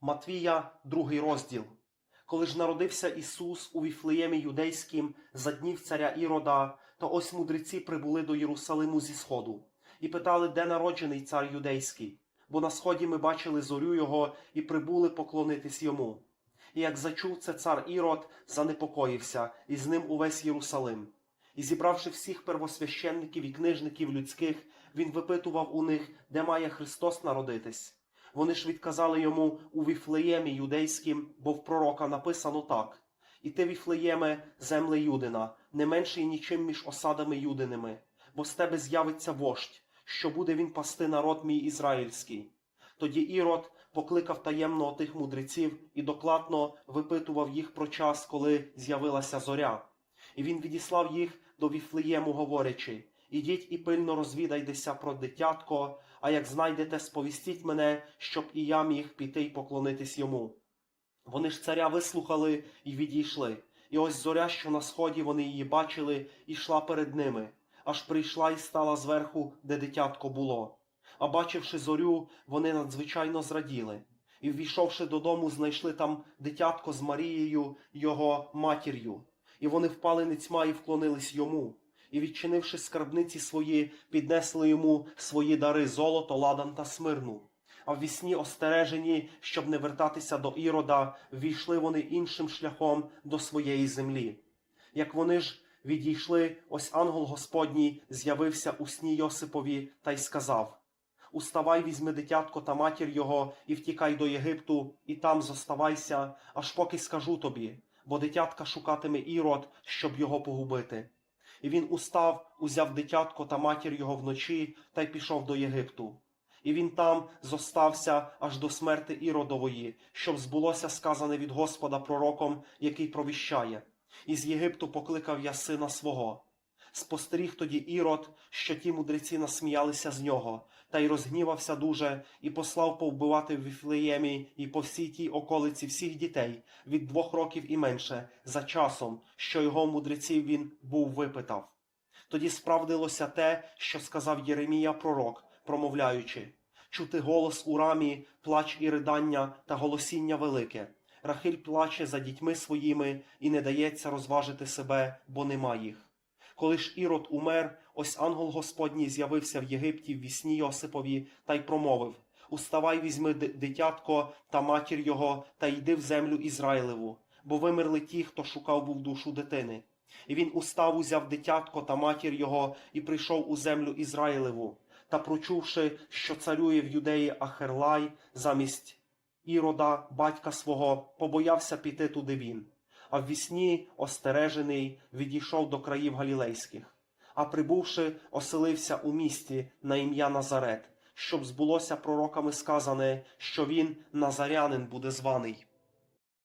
Матвія, другий розділ. Коли ж народився Ісус у Віфлеємі юдейським за днів царя Ірода, то ось мудреці прибули до Єрусалиму зі сходу і питали, де народжений цар юдейський, бо на сході ми бачили зорю його і прибули поклонитись йому. І як зачув це цар Ірод, занепокоївся, і з ним увесь Єрусалим. І зібравши всіх первосвященників і книжників людських, він випитував у них, де має Христос народитись. Вони ж відказали йому у Віфлеємі юдейським, бо в пророка написано так: І ти, Віфлеєме, земле Юдина, не менший нічим між осадами юдиними, бо з тебе з'явиться вождь, що буде він пасти народ мій ізраїльський. Тоді Ірод покликав таємно тих мудреців і докладно випитував їх про час, коли з'явилася зоря. І він відіслав їх до Віфлеєму, говорячи: Ідіть і пильно розвідайтеся про дитятко, а як знайдете, сповістіть мене, щоб і я міг піти й поклонитись йому. Вони ж царя вислухали і відійшли. І ось зоря, що на сході вони її бачили, і йшла перед ними, аж прийшла і стала зверху, де дитятко було. А бачивши зорю, вони надзвичайно зраділи. І, ввійшовши додому, знайшли там дитятко з Марією, його матір'ю. І вони впали ницьма і вклонились йому. І, відчинивши скарбниці свої, піднесли йому свої дари золото, ладан та смирну. А в вісні остережені, щоб не вертатися до Ірода, ввійшли вони іншим шляхом до своєї землі. Як вони ж відійшли, ось ангел Господній з'явився у сні Йосипові та й сказав: Уставай, візьми дитятко та матір його, і втікай до Єгипту, і там зоставайся, аж поки скажу тобі, бо дитятка шукатиме Ірод, щоб його погубити. І він устав, узяв дитятко та матір його вночі та й пішов до Єгипту. І він там зостався аж до смерти Іродової, щоб збулося сказане від Господа пророком, який провіщає. І з Єгипту покликав я сина свого. Спостеріг тоді Ірод, що ті мудреці насміялися з нього, та й розгнівався дуже, і послав повбивати в Віфлеємі і по всій тій околиці всіх дітей від двох років і менше, за часом, що його мудреців він був випитав. Тоді справдилося те, що сказав Єремія пророк, промовляючи чути голос у рамі, плач і ридання та голосіння велике. Рахиль плаче за дітьми своїми і не дається розважити себе, бо нема їх. Коли ж Ірод умер, ось ангел Господній з'явився в Єгипті в вісні Йосипові та й промовив Уставай, візьми дитятко та матір його, та йди в землю Ізраїлеву, бо вимерли ті, хто шукав був душу дитини. І він устав, узяв дитятко та матір його і прийшов у землю Ізраїлеву. Та прочувши, що царює в юдеї Ахерлай замість Ірода, батька свого, побоявся піти туди він. А в вісні, остережений, відійшов до країв галілейських. А прибувши, оселився у місті на ім'я Назарет, щоб збулося пророками сказане, що він назарянин буде званий.